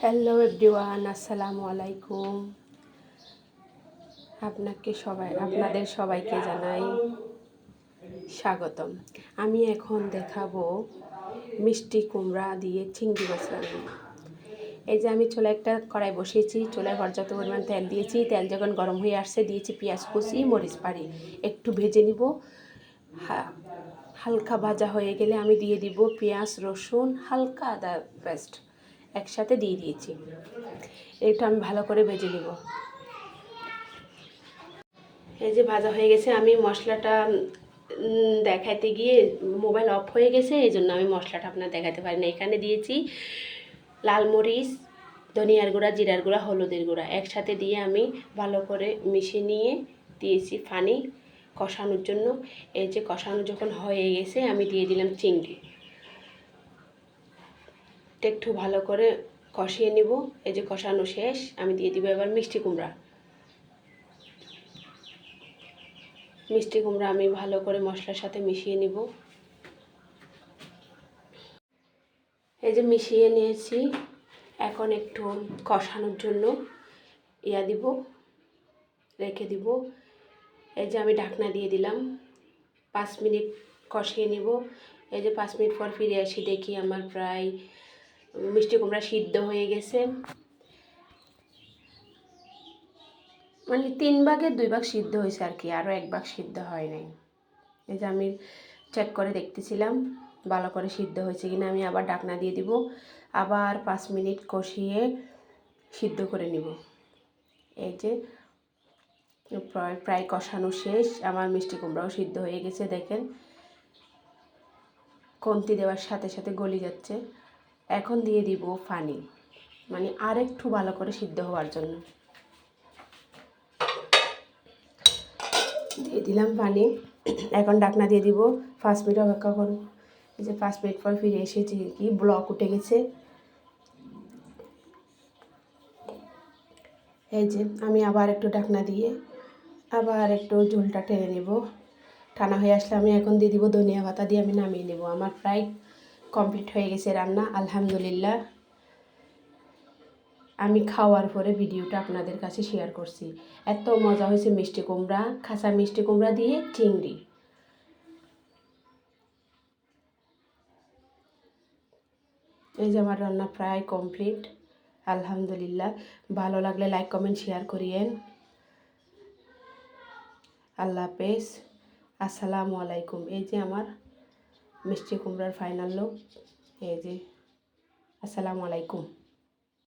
Hello everyone আসসালামু আলাইকুম। আপনাকে সবাই, আপনাদের সবাইকে জানাই স্বাগতম। আমি এখন দেখাবো মিষ্টি কুমড়া দিয়ে চিংড়ি মাছ রান্না। এই যে আমি চুলা একটা কড়াই বসিয়েছি, চুলায় পর্যাপ্ত পরিমাণ তেল দিয়েছি। তেল যখন গরম হয়ে আসছে, দিয়েছি পেঁয়াজ, কুচি, মরিচ, পাড়ি। একটু ভেজে নিব। হালকা ভাজা হয়ে গেলে আমি দিয়ে দিব পেঁয়াজ, রসুন, হালকা আদা পেস্ট। একসাথে দিয়ে দিয়েছি। এটা আমি ভালো করে ভেজে নিব। এই যে ভাজা হয়ে গেছে, আমি মশলাটা দেখাতে গিয়ে মোবাইল অফ হয়ে গেছে, এই জন্য আমি মশলাটা আপনার দেখাতে পারি না। এখানে দিয়েছি লাল মরিচ, ধনিয়ার গুঁড়া, জিরার গুঁড়া, হলুদের গুঁড়া। একসাথে দিয়ে আমি ভালো করে মিশিয়ে নিয়ে দিয়েছি পানি কষানোর জন্য। এই যে কষানো যখন হয়ে গেছে, আমি দিয়ে দিলাম চিংড়ি। এটা একটু ভালো করে কষিয়ে নিব। এই যে কষানো শেষ, আমি দিয়ে দিব এবার মিষ্টি কুমড়া। মিষ্টি কুমড়া আমি ভালো করে মশলার সাথে মিশিয়ে নিব। এই যে মিশিয়ে নিয়েছি, এখন একটু কষানোর জন্য ইয়া দিব, রেখে দিব। এই যে আমি ঢাকনা দিয়ে দিলাম, পাঁচ মিনিট কষিয়ে নিব। এই যে পাঁচ মিনিট পর ফিরে আসি দেখি আমার প্রায় মিষ্টি কুমড়া সিদ্ধ হয়ে গেছে। মানে তিন ভাগের দুই ভাগ সিদ্ধ হয়েছে আর কি, আরও এক ভাগ সিদ্ধ হয় নাই। এই যে আমি চেক করে দেখতেছিলাম, ভালো করে সিদ্ধ হয়েছে কিনা, আমি আবার ডাকনা দিয়ে দিব, আবার পাঁচ মিনিট কষিয়ে সিদ্ধ করে নিব। এই যে প্রায় প্রায় কষানো শেষ, আমার মিষ্টি কুমড়াও সিদ্ধ হয়ে গেছে, দেখেন। কমতি দেওয়ার সাথে সাথে গলি যাচ্ছে। এখন দিয়ে দিব পানি মানে আর একটু ভালো করে সিদ্ধ হওয়ার জন্য। দিয়ে দিলাম পানি এখন ডাকনা দিয়ে দিব। পাঁচ মিনিট অপেক্ষা করব এই যে পাঁচ মিনিট পর ফিরে এসেছি, কি ব্লক উঠে গেছে। এই যে আমি আবার একটু ডাকনা দিয়ে, আবার একটু ঝোলটা টেনে নেব। টানা হয়ে আসলে আমি এখন দিয়ে দিব ধনিয়া পাতা দিয়ে আমি নামিয়ে নেব। আমার প্রায় কমপ্লিট হয়ে গেছে রান্না, আলহামদুলিল্লাহ। আমি খাওয়ার পরে ভিডিওটা আপনাদের কাছে শেয়ার করছি। এত মজা হয়েছে মিষ্টি কুমড়া খাসা মিষ্টি কুমড়া দিয়ে চিংড়ি। এই যে আমার রান্না প্রায় কমপ্লিট, আলহামদুলিল্লাহ। ভালো লাগলে লাইক কমেন্ট শেয়ার করিয়েন। আল্লাহ হাফেজ। আসসালামু আলাইকুম। এই যে আমার মিষ্টি কুমড়ার ফাইনাল লোক এই যে আসসালামু আলাইকুম।